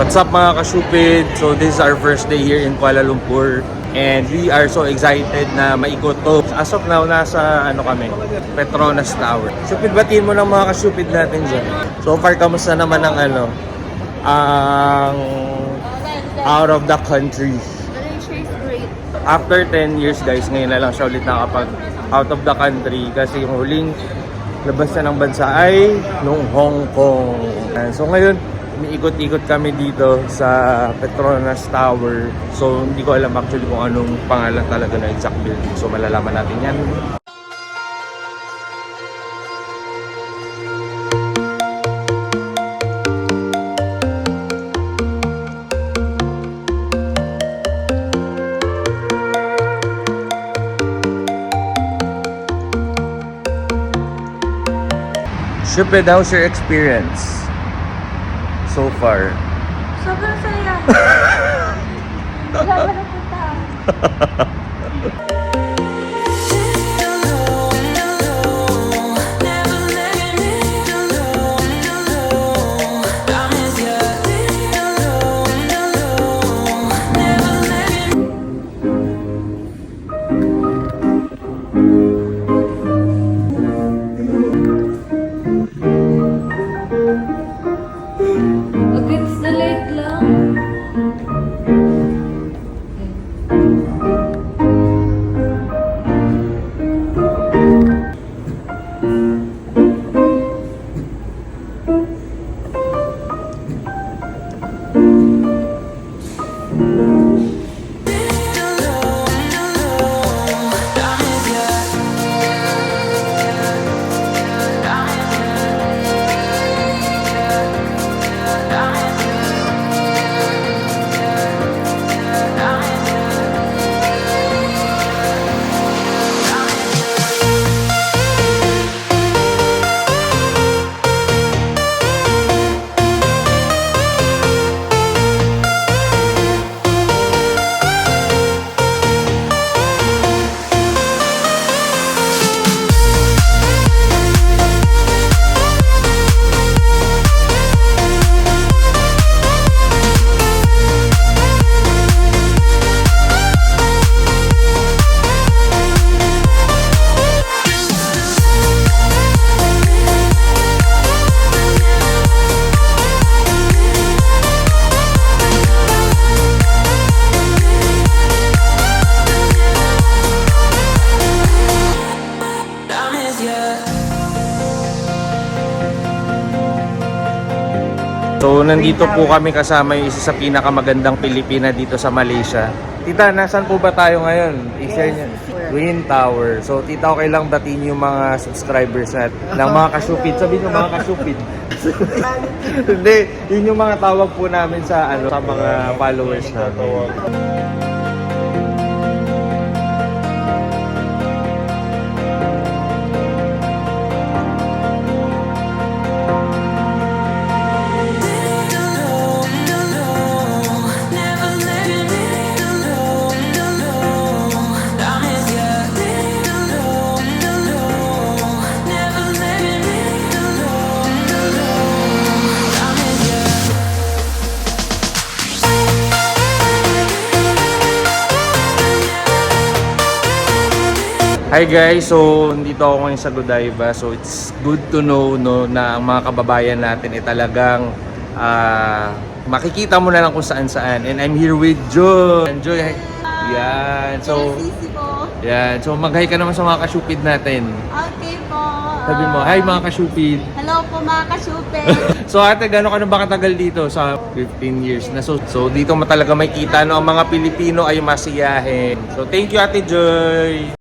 What's up mga kasupid? So this is our first day here in Kuala Lumpur and we are so excited na maikot to. As of now, nasa ano kami, Petronas Tower. Supid batiin mo ng mga kasupid natin dyan. So far, kamusta naman ang ano, ang out of the country. After 10 years guys, ngayon na lang siya ulit nakapag out of the country kasi yung huling labas na ng bansa ay nung Hong Kong. So ngayon, umiikot-ikot kami dito sa Petronas Tower. So hindi ko alam actually kung anong pangalan talaga na exact building. So malalaman natin yan. Shupid, how's your experience so far? Sobrang saya. Wala ba na So nandito po kami kasama yung isa sa pinakamagandang Pilipina dito sa Malaysia. Tita, nasan po ba tayo ngayon? I-share niyo. Twin Tower. So tita, okay lang batiin yung mga subscribers at ng mga kasupid. Sabihin yung mga kasupid. Hindi, yun yung mga tawag po namin sa ano sa mga followers namin. Hi guys, so nandito ako ngayon sa Godiva. So it's good to know no na ang mga kababayan natin ay talagang ah, makikita mo na lang kung saan saan. And I'm here with Joy. And Joy, hi. Yan. So, yan. So mag-hi ka naman sa mga kasupid natin. Okay po. Sabi mo, hi mga kasupid. Hello po mga kasupe. So ate, gano'n ka na ba katagal dito? Sa 15 years na. So, so dito mo talaga may kita no, ang mga Pilipino ay masiyahin. So thank you ate Joy.